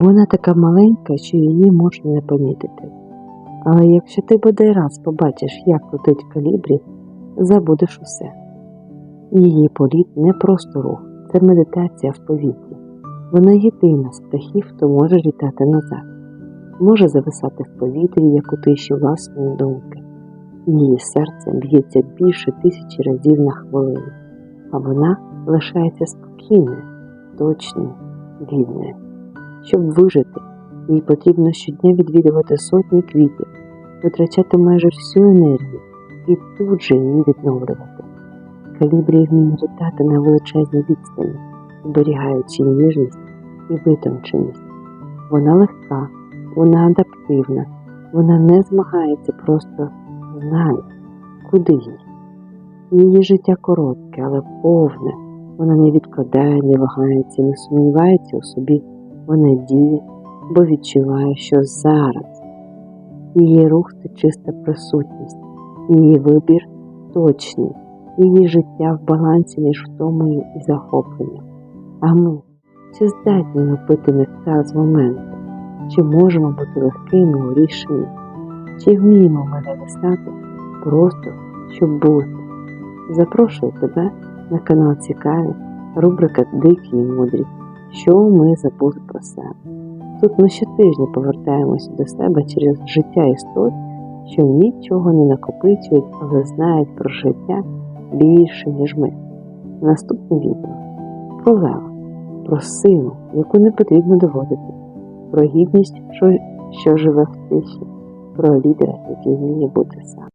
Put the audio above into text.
Вона така маленька, що її можна не помітити. Але якщо ти бодай раз побачиш, як летить калібрі, забудеш усе. Її політ не просто рух, це медитація в повітрі. Вона єдина з птахів, хто може літати назад, може зависати в повітрі, як у тиші власної думки. Її серце б'ється більше тисячі разів на хвилину, а вона лишається спокійною, точною, вільною. Щоб вижити, їй потрібно щодня відвідувати сотні квітів, витрачати майже всю енергію і тут же її відновлювати. Калібрія вміє літати на величезній відстані, зберігаючи ніжність і витонченість. Вона легка, вона адаптивна, вона не змагається, просто знає, куди їй. Її життя коротке, але повне. Вона не відкладає, не вагається, не сумнівається у собі, вона діє, бо відчуває, що зараз її рух це чиста присутність, її вибір точний, її життя в балансі між втомою і захопленням. А ми чи здатні напити нектар з моменту, чи можемо бути легкими у рішенні, чи вміємо ми нависати просто щоб бути. Запрошую тебе на канал Цікаві, рубрика Дикі і мудрі. Що ми забули про себе. Тут ми щотижня повертаємося до себе через життя істот, що нічого не накопичують, але знають про життя більше, ніж ми. Наступне відео про лева, про силу, яку не потрібно доводити, про гідність, що, живе в тиші, про лідера, який вміє бути сам.